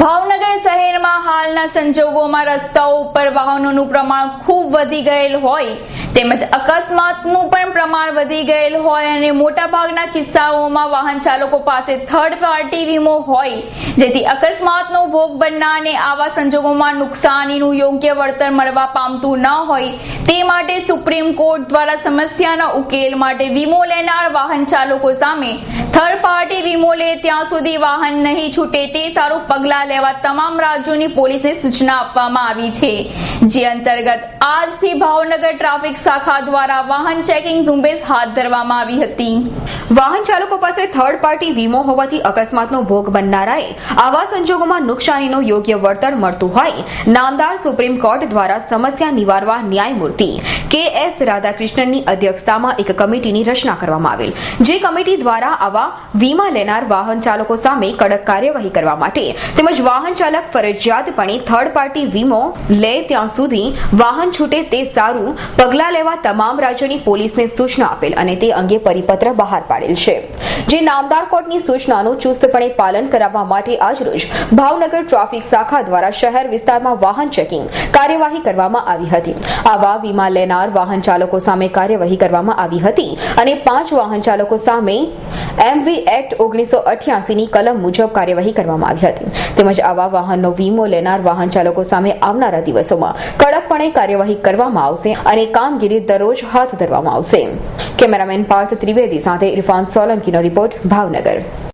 ભાવનગર શહેરમાં હાલના સંજોગોમાં રસ્તાઓ ઉપર વાહનોનું પ્રમાણ ખૂબ વધી ગયેલ હોય તેમજ અકસ્માતનું પણ પ્રમાણ વધી ગયેલ હોય અને મોટાભાગના કિસ્સાઓમાં વાહન ચાલકો પાસે થર્ડ પાર્ટી વીમો હોય, જેથી અકસ્માતનો ભોગ બનનારને આવા સંજોગોમાં નુકસાનીનું યોગ્ય વળતર મળવા પામતું ન હોય તે માટે સુપ્રીમ કોર્ટ દ્વારા સમસ્યાના ઉકેલ માટે વીમો લેનાર વાહન ચાલકો સામે થર્ડ પાર્ટી વીમો લે ત્યાં સુધી વાહન નહીં છૂટે તે સારું પગલાં લેવા તમામ રાજ્યોની પોલીસને સૂચના આપવામાં આવી છે. જે અંતર્ગત આજથી ભાવનગર ટ્રાફિક શાખા દ્વારા વાહન ચેકિંગ ઝુંબેશ હાથ ધરવામાં આવી હતી. વાહન ચાલકો પાસે થર્ડ પાર્ટી વીમો હોવાથી અકસ્માતનો ભોગ બનનારાએ આવા સંજોગોમાં નુકસાનીનું યોગ્ય વળતર મળતું હોય, નામદાર સુપ્રીમ કોર્ટ દ્વારા સમસ્યા નિવારવા ન્યાયમૂર્તિ કે એસ રાધાકૃષ્ણનની અધ્યક્ષતામાં એક કમિટીની રચના કરવામાં આવેલ, જે કમિટી દ્વારા આવા વીમા લેનાર વાહન ચાલકો સામે કડક કાર્યવાહી કરવા માટે તેમજ વાહન ચાલક ફરજિયાતપણે થર્ડ પાર્ટી વીમો લે ત્યાં સુધી વાહન છૂટે તે સારું. પગલાં લેવા તમામ રાજ્યની પોલીસને સૂચના આપેલ અને તે અંગે પરિપત્ર બહાર પાડેલ છે. જે નામદાર કોર્ટની સૂચનાનું ચુસ્તપણે પાલન કરાવવા માટે આજરોજ ભાવનગર ટ્રાફિક શાખા દ્વારા શહેર વિસ્તારમાં વાહન ચેકિંગ કાર્યવાહી કરવામાં આવી હતી. આવા વીમા લેનાર વાહન ચાલકો સામે કાર્યવાહી કરવામાં આવી હતી અને પાંચ વાહન ચાલકો સામે એમવી એક્ટ ઓગણીસો ની કલમ મુજબ કાર્યવાહી કરવામાં આવી હતી. તેમજ આવા વાહનનો વીમો લેનાર વાહન ચાલકો સામે આવનારા દિવસોમાં કડકપણે કાર્યવાહી કરવામાં આવશે અને કામગીરી દરરોજ હાથ ધરવામાં આવશે. કેમેરામેન પાર્થ ત્રિવેદી સાથે ઇરફાન સોલંકીનો રિપોર્ટ ભાવનગર.